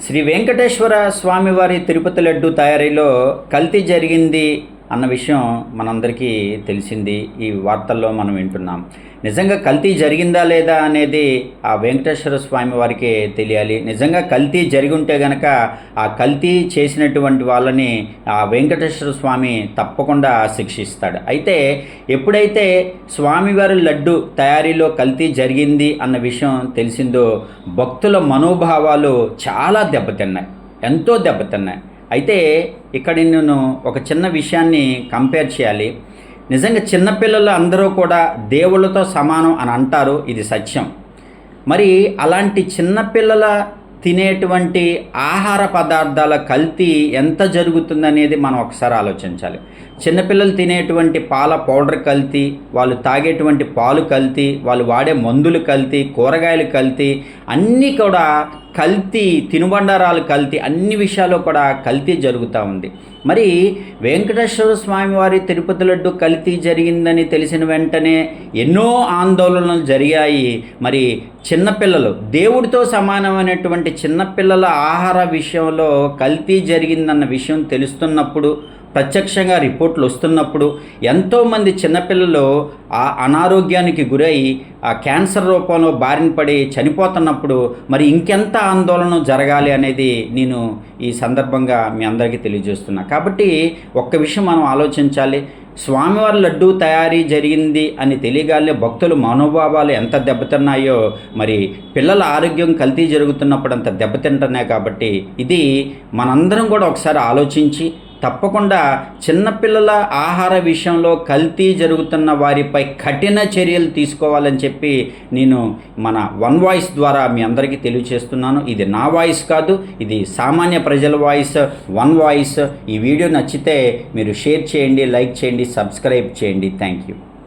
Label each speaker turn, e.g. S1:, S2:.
S1: శ్రీ వెంకటేశ్వర స్వామివారి తిరుపతి లడ్డు తయారీలో కల్తీ జరిగింది అన్న విషయం మనందరికీ తెలిసింది ఈ వార్తల్లో మనం వింటున్నాం. నిజంగా కల్తీ జరిగిందా లేదా అనేది ఆ వెంకటేశ్వర స్వామి వారికి తెలియాలి. నిజంగా కల్తీ జరిగి ఉంటే గనక ఆ కల్తీ చేసినటువంటి వాళ్ళని ఆ వెంకటేశ్వర స్వామి తప్పకుండా శిక్షిస్తాడు. అయితే ఎప్పుడైతే స్వామివారి లడ్డు తయారీలో కల్తీ జరిగింది అన్న విషయం తెలిసిందో భక్తుల మనోభావాలు చాలా దెబ్బతిన్నాయి. ఎంతో దెబ్బతిన్నాయి. అయితే ఇక్కడ నేను ఒక చిన్న విషయాన్ని కంపేర్ చేయాలి. నిజంగా చిన్నపిల్లలు అందరూ కూడా దేవుళ్ళతో సమానం అని అంటారు ఇది సత్యం. మరి అలాంటి చిన్నపిల్లల తినేటువంటి ఆహార పదార్థాల కల్తీ ఎంత జరుగుతుందనేది మనం ఒకసారి ఆలోచించాలి. చిన్నపిల్లలు తినేటువంటి పాల పౌడర్ కల్తీ వాళ్ళు తాగేటువంటి పాలు కల్తీ వాళ్ళు వాడే మందులు కల్తీ కూరగాయలు కల్తీ అన్నీ కూడా కల్తీ తినుబండారాలు కల్తీ అన్ని విషయాల్లో కూడా కల్తీ జరుగుతూ ఉంది. మరి వెంకటేశ్వర స్వామి వారి తిరుపతి లడ్డు కల్తీ జరిగిందని తెలిసిన వెంటనే ఎన్నో ఆందోళనలు జరిగాయి. మరి చిన్నపిల్లలు దేవుడితో సమానమైనటువంటి చిన్నపిల్లల ఆహార విషయంలో కల్తీ జరిగిందన్న విషయం తెలుస్తున్నప్పుడు ప్రత్యక్షంగా రిపోర్ట్లు వస్తున్నప్పుడు ఎంతోమంది చిన్నపిల్లలు ఆ అనారోగ్యానికి గురై ఆ క్యాన్సర్ రూపంలో బారిన పడి చనిపోతున్నప్పుడు మరి ఇంకెంత ఆందోళన జరగాలి అనేది నేను ఈ సందర్భంగా మీ అందరికీ తెలియజేస్తున్నా. కాబట్టి ఒక్క విషయం మనం ఆలోచించాలి. స్వామివారి లడ్డు తయారీ జరిగింది అని తెలియగానే భక్తుల మనోభావాలు ఎంత దెబ్బతిన్నాయో మరి పిల్లల ఆరోగ్యం కల్తీ జరుగుతున్నప్పుడు అంత దెబ్బతింటున్నాయి కాబట్టి ఇది మనందరం కూడా ఒకసారి ఆలోచించి తప్పకుండా చిన్నపిల్లల ఆహార విషయంలో కల్తీ జరుగుతున్న వారిపై కఠిన చర్యలు తీసుకోవాలని చెప్పి నేను మన వన్ వాయిస్ ద్వారా మీ అందరికీ తెలియచేస్తున్నాను. ఇది నా వాయిస్ కాదు ఇది సామాన్య ప్రజల వాయిస్ వన్ వాయిస్. ఈ వీడియో నచ్చితే మీరు షేర్ చేయండి లైక్ చేయండి సబ్స్క్రైబ్ చేయండి. Thank you.